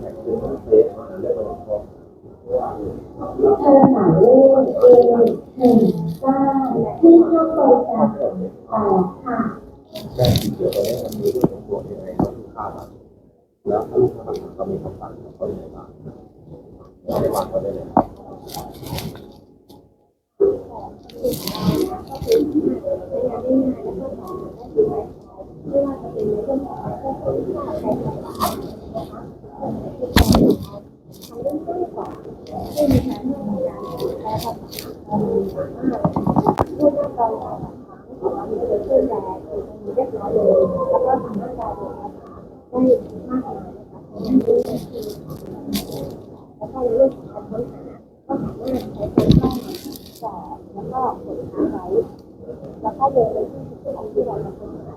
แท็กเป็นเทสเรียกว่าพอเธอหมายเลขเอหนึ่งเก้าที่เข้าบริการแปดค่ะแจ้งที่เกี่ยวกับมันมีเรื่องของตัวยังไงแล้วลูกค้าบ้างแล้วถ้าลูกค้าบ้างเขามีคำสั่งเขาอย่างไรบ้างเราได้วางไว้ได้เลยก็คืองของการค้นหาก็สามารถใช้เป็นข้อมูลสอบแล้วก็ กดค้างไว้แล้วก็โยนไปที่ที่ของที่เราจะค้นหาได้เลยโดยง่ายแล้วก็สะดวกนี่ก็เลยเป็นคนออกแค่อายุข้ามแล้วก็เห็นเจนว่าได้ดีกว่าเขาเป็นเหตุของเราจะเป็นยังไงพอคุณไม่เป็นจริงเราสามารถแตะที่รูปภาพแล้วก็กดแค่ของรูปภาพตัว AI ของเราก็อยู่ด้านข้างสามารถเลือกใช้งานเลยรูปภาพเลือกเป็นเลือกรูปภาพแบบนี้อยู่ในตัวเครื่องของเราเลยเลือ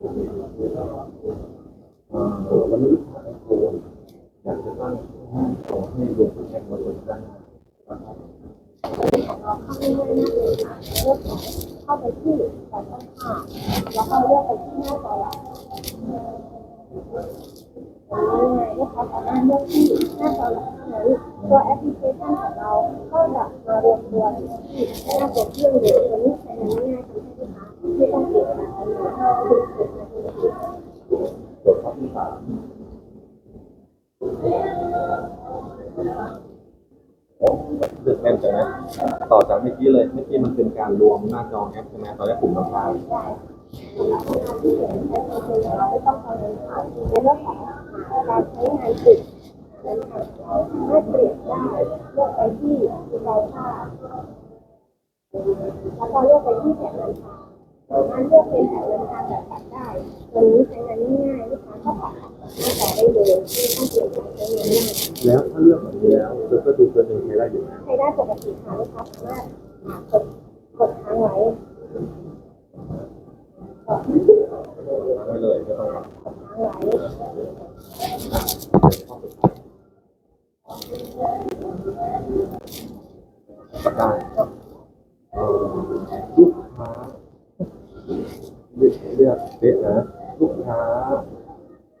วันนี้ลูกค้าโทรอยากจะตั้งขอให้รวมแข่งมาตัวได้เราเข้าง่ายมากเลยค่ะเลือกเข้าไปที่การตั้งค่าแล้วก็เลือกไปที่หน้าจอหลักง่ายๆลูกค้าสามารถเลือกที่หน้าจอหลักเท่านั้นตัวแอปพลิเคชันของเราก็จะมารวมตัวที่หน้าตัวเครื่องเลยตัวนี้ใช้งานง่ายๆทำให้ลูกค้าไม่ต้องเก็บสารอะไรฝึกฝึกนาทีละที จดข้อที่สาม โอ้เลือกแม่นจังนะต่อจากเมื่อกี้เลย เมื่อกี้มันเป็นการรวมหน้าจอแอปใช่ไหมตอนแรกปุ่มลำหรับลูกค้าที่เขียนใช้โปรแกรมขอเราไม่ต้องกังวลค่ะในเรื่อการใช้งานฝึกนั้นค่ะเราสามารถเปลี่ยนได้เลือกไปที่เราค่าแล้วก็เลือกไปที่แผนเงินทางสามารถเลือกเป็นแผนเงินทางแบบปัดได้ตัวนี้ใช้งาน แล้วถ้าเลือกแบบนี้แล้วเธอก็ดูตัวหนึ่งใช้ได้อยู่นะใช้ได้ปกติค่ะลูกค้าสามารถกดกดค้างไว้กดไม่เลยไม่ต้องครับค้างไว้ก็ได้ลูกค้าเรียกเรียกเรียกนะลูกค้า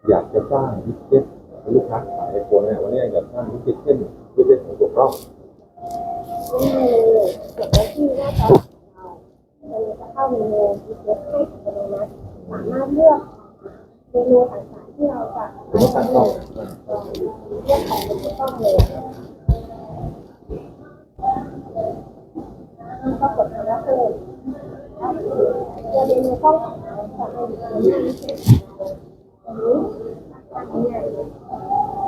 อยากจะสร้างวิเจ็ต ลูกค้าขายไอโฟนเนี่ยวันนี้อยากสร้างวิดเจ็ตเช่นวิดเจ็ตของตัวกล้องง่ายเลยกดไว้ที่หน้าจอของเรามันจะเข้าเมนูดีเซตให้อัตโนมัติสามารถเลือกเมนูต่างๆที่เราจะมมติตั้งกล้องเลือกของเป็นต้องเลยก็กดคำว่าเพิ่มตัวเมนูกล้องของเราจะเป็นเมนูพิ E aí?